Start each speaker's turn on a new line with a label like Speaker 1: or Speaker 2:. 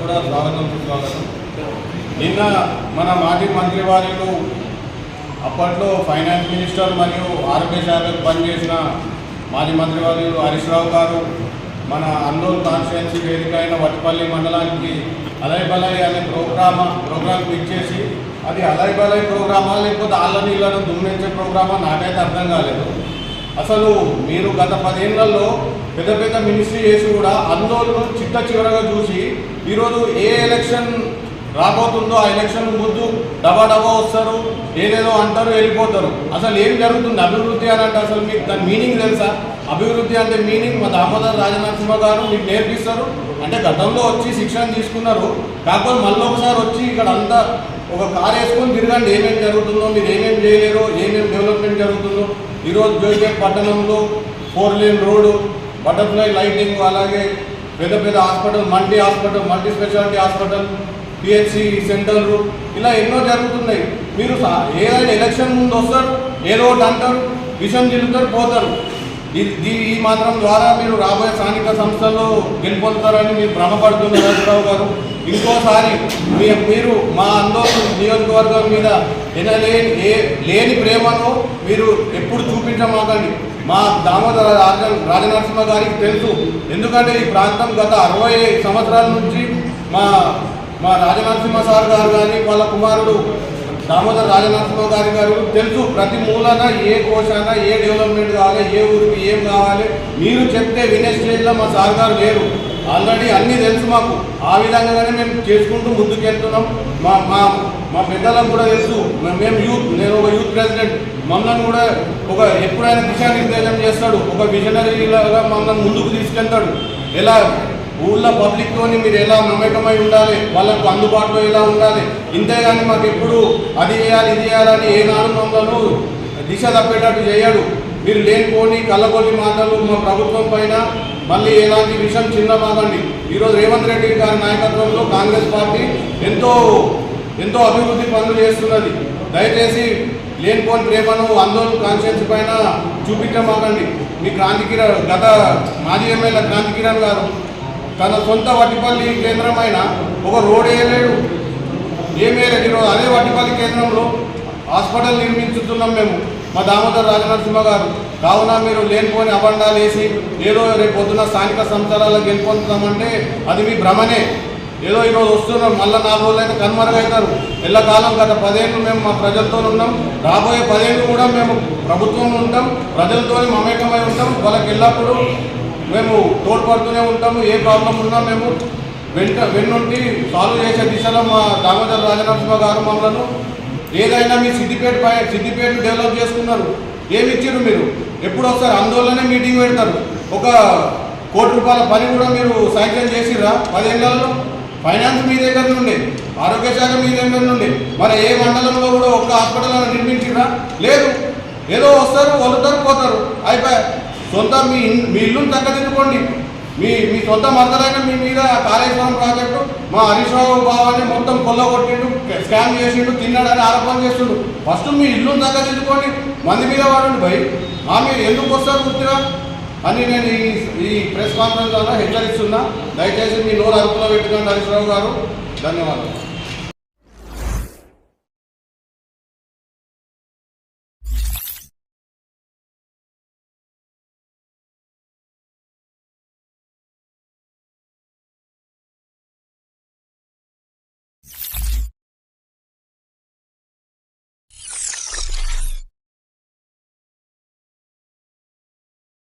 Speaker 1: కూడా స్వాగతం తీసుకుని నిన్న మన మాజీ మంత్రి వారిలో అప్పట్లో ఫైనాన్స్ మినిస్టర్ మరియు ఆరోగ్య శాఖకు పనిచేసిన మాజీ మంత్రి వారు హరీష్ రావు గారు మన అన్నోల్ కాన్స్టిట్యున్సీ వేదిక అయిన వట్టిపల్లి మండలానికి అలైబలై అనే ప్రోగ్రామ్ ప్రోగ్రామ్కి ఇచ్చేసి అది అలైబలై ప్రోగ్రామా లేకపోతే ఆళ్ళ నీళ్ళను దుమ్మించే ప్రోగ్రామా నాకైతే అర్థం కాలేదు. అసలు మీరు గత పదేళ్ళలో పెద్ద పెద్ద మినిస్ట్రీ చేసి కూడా ఆందోళన చిట్ట చివరగా చూసి ఈరోజు ఏ ఎలక్షన్ రాబోతుందో ఆ ఎలక్షన్ ముందు డబా డబా వస్తారు ఏదేదో అంటారు వెళ్ళిపోతారు. అసలు ఏం జరుగుతుంది? అభివృద్ధి అని అంటే అసలు మీకు దాని మీనింగ్ తెలుసా? అభివృద్ధి అంటే మీనింగ్ మా దామోదర్ రాజనరసింహ గారు మీకు నేర్పిస్తారు. అంటే గతంలో వచ్చి శిక్షణ తీసుకున్నారు. కాకపోతే మళ్ళీ ఒకసారి వచ్చి ఇక్కడ అంతా ఒక కార్ వేసుకొని తిరగండి. ఏమేమి జరుగుతుందో మీరు ఏమేమి చేయలేరు ఏమేమి డెవలప్మెంట్ జరుగుతుందో. ఈరోజు జోయిపేట్ పట్టణంలో four lane road butterfly lighting అలాగే పెద్ద పెద్ద hospital multi hospital multi speciality hospital PHC సెంటర్లు ఇలా ఎన్నో జరుగుతున్నాయి. మీరు సా- ఏదైనా ఎలక్షన్ ముందు వస్తారు ఏదో ఒకటి అంటారు విషయం తిరుగుతారు పోతారు. ఇది ఈ మాత్రం ద్వారా మీరు రాబోయే స్థానిక సంస్థల్లో గెలుపొందుతారని మీరు భ్రమపడుతున్నారు రాజురావు గారు. ఇంకోసారి మీ మీరు మా ఆందోళన నియోజకవర్గం మీద ఎనలేని ఏ లేని ప్రేమను మీరు ఎప్పుడు చూపించమాకండి. మా దామోదర రాజ రాజనరసింహ గారికి తెలుసు. ఎందుకంటే ఈ ప్రాంతం గత అరవై సంవత్సరాల నుంచి మా మా రాజనరసింహ సార్ గారు కానీ వాళ్ళ కుమారుడు దామోదర్ రాజనరసింహ గారి గారు తెలుసు ప్రతి మూలన ఏ కోశాన ఏ డెవలప్మెంట్ కావాలి ఏ ఊరికి ఏం కావాలి. మీరు చెప్తే వినే స్టేజ్లో మా సార్ గారు లేరు. ఆల్రెడీ అన్నీ తెలుసు మాకు. ఆ విధంగానే మేము చేసుకుంటూ ముందుకెళ్తున్నాం. మా మా మా పెద్దలకు కూడా తెలుసు. మేము యూత్ నేను ఒక యూత్ ప్రెసిడెంట్. మమ్మల్ని కూడా ఒక ఎప్పుడైనా దిశానిర్దేశం చేస్తాడు. ఒక విజనరీలాగా మమ్మల్ని ముందుకు తీసుకెళ్తాడు. ఎలా ఊళ్ళో పబ్లిక్తోని మీరు ఎలా నమ్మకమై ఉండాలి? వాళ్ళకు అందుబాటులో ఎలా ఉండాలి? ఇంతేగాని మాకు ఎప్పుడు అది చేయాలి ఇది చేయాలని ఏ నానుభవంలో దిశ తప్పేటట్టు చేయడు. మీరు లేనిపోని కళ్ళగొల్లి మాటలు మా ప్రభుత్వం పైన మళ్ళీ ఎలాంటి విషయం చిన్నమాగండి ఈరోజు రేవంత్ రెడ్డి గారి నాయకత్వంలో కాంగ్రెస్ పార్టీ ఎంతో ఎంతో అభివృద్ధి పనులు చేస్తున్నది. దయచేసి లేనిపోని ప్రేమను ఆందోళన కాన్షియన్స్ పైన చూపించమాగండి మీ క్రాంతికిరణ్ గత మాజీ ఎమ్మెల్యే క్రాంతికిరణ్ గారు తన సొంత వట్టిపల్లి కేంద్రమైన ఒక రోడ్ వేయలేడు. ఏమేయలేదు ఈరోజు అదే వట్టిపల్లి కేంద్రంలో హాస్పిటల్ నిర్మించుతున్నాం మేము. మా దామోదర్ రాజనరసింహ గారు. కావున మీరు లేనిపోని అబండాలు వేసి ఏదో రేపు పొద్దున స్థానిక సంస్థలలో గెలుపొందుతామంటే అది మీ భ్రమనే. ఏదో ఈరోజు వస్తున్నాం మళ్ళీ నాలుగు రోజులైతే కనుమరుగవుతారు ఎల్లకాలం గత పదేళ్ళు మేము మా ప్రజలతో ఉన్నాం రాబోయే పదేళ్ళు కూడా మేము ప్రభుత్వం ఉంటాం ప్రజలతో మమేకమై ఉంటాం. వాళ్ళకి ఎల్లప్పుడూ మేము తోడ్పడుతూనే ఉంటాము. ఏ ప్రాబ్లం ఉన్నా మేము వెంట వెన్నుండి సాల్వ్ చేసే దిశలో మా దామోదర్ రాజనరసింహ గారు మమ్మల్ని ఏదైనా మీ సిద్దిపేట పై సిద్దిపేట డెవలప్ చేసుకున్నారు. ఏమి ఇచ్చారు మీరు? ఎప్పుడు వస్తారు ఆందోళనే మీటింగ్ పెడతారు. ఒక కోటి రూపాయల పని కూడా మీరు శాంక్షన్ చేసిర్రా? పదేళ్ళలో ఫైనాన్స్ మీ దగ్గర నుండి ఆరోగ్య శాఖ మీ దగ్గర నుండి మరి ఏ మండలంలో కూడా ఒక్క హాస్పిటల్ నిర్మించిరా లేదు. ఏదో వస్తారు వదులుతారు పోతారు. అయిపోయి. సొంత మీ మీ ఇల్లును చక్కదిద్దుకోండి మీ మీ సొంత మద్దలైన మీ మీద కాళేశ్వరం ప్రాజెక్టు మా హరీష్ రావు బావాన్ని మొత్తం కొల్లగొట్టిండు స్కామ్ చేసిండు తిన్నాడని ఆరోపణ చేస్తుండు. ఫస్ట్ మీ ఇల్లును చక్కదిద్దుకోండి మంది మీద వాడండి భయ్. ఆమె ఎందుకు వస్తారు గుర్తుగా అని నేను ఈ ఈ ప్రెస్ కాన్ఫరెన్స్ ద్వారా హెచ్చరిస్తున్నా. దయచేసి మీ నోరు అదుపులో పెట్టుకోండి హరీష్ రావు గారు. ధన్యవాదాలు.